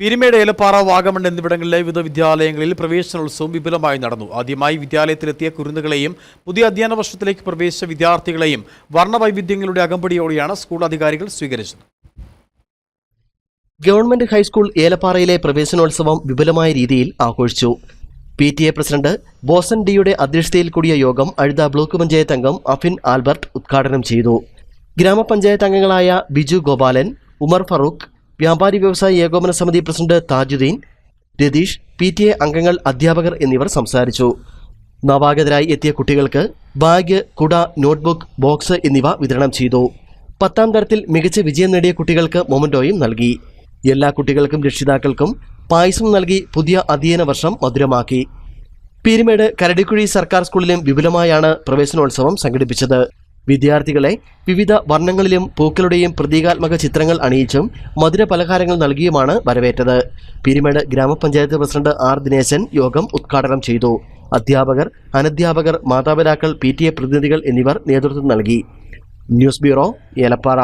പീരുമേട് ഏലപ്പാറ വാഗമൺ എന്നിവിടങ്ങളിലെ വിവിധ വിദ്യാലയങ്ങളിൽ പ്രവേശനോത്സവം വിപുലമായി നടന്നു. ആദ്യമായി വിദ്യാലയത്തിലെത്തിയ കുരുന്നുകളെയും പുതിയ അധ്യയന വർഷത്തിലേക്ക് പ്രവേശിച്ച വിദ്യാർത്ഥികളെയും വർണവൈവിധ്യങ്ങളുടെ അകമ്പടിയോടെയാണ് സ്കൂൾ അധികാരികൾ സ്വീകരിച്ചത്. ഗവൺമെന്റ് ഹൈസ്കൂൾ ഏലപ്പാറയിലെ പ്രവേശനോത്സവം വിപുലമായ രീതിയിൽ ആഘോഷിച്ചു. P T A president Bosan ഡിയുടെ അധ്യക്ഷതയിൽ കൂടിയ യോഗം അഴുത ബ്ലോക്ക് പഞ്ചായത്ത് അംഗം അഫിൻ ആൽബർട്ട് ഉദ്ഘാടനം ചെയ്തു. ഗ്രാമപഞ്ചായത്ത് അംഗങ്ങളായ ബിജു ഗോപാലൻ ഉമർ ഫറൂഖ് വ്യാപാരി വ്യവസായ ഏകോപന സമിതി president Thajuddeen Ratheesh P T A അംഗങ്ങൾ അധ്യാപകർ എന്നിവർ സംസാരിച്ചു. നവാഗതരായി എത്തിയ കുട്ടികൾക്ക് ബാഗ് കുട നോട്ട്ബുക്ക് ബോക്സ് എന്നിവ വിതരണം ചെയ്തു. പത്താം തരത്തിൽ മികച്ച വിജയം നേടിയ കുട്ടികൾക്ക് മൊമന്റോയും നൽകി. എല്ലാ കുട്ടികൾക്കും രക്ഷിതാക്കൾക്കും പായസം നൽകി പുതിയ അധ്യയന വർഷം മധുരമാക്കി. പീരുമേട് കരടിക്കുഴി സർക്കാർ സ്കൂളിലും വിപുലമായാണ് പ്രവേശനോത്സവം സംഘടിപ്പിച്ചത്. വിദ്യാർത്ഥികളെ വിവിധ വർണങ്ങളിലും പൂക്കളുടെയും പ്രതീകാത്മക ചിത്രങ്ങൾ അണിയിച്ചും മധുര പലഹാരങ്ങൾ നൽകിയുമാണ് വരവേറ്റത്. പിരിമേട് ഗ്രാമപഞ്ചായത്ത് പ്രസിഡന്റ് ആർ. ദിനേശൻ യോഗം ഉദ്ഘാടനം ചെയ്തു. അധ്യാപകർ അനധ്യാപകർ മാതാപിതാക്കൾ പി. പ്രതിനിധികൾ എന്നിവർ നേതൃത്വം നൽകി. News bureau Elappara.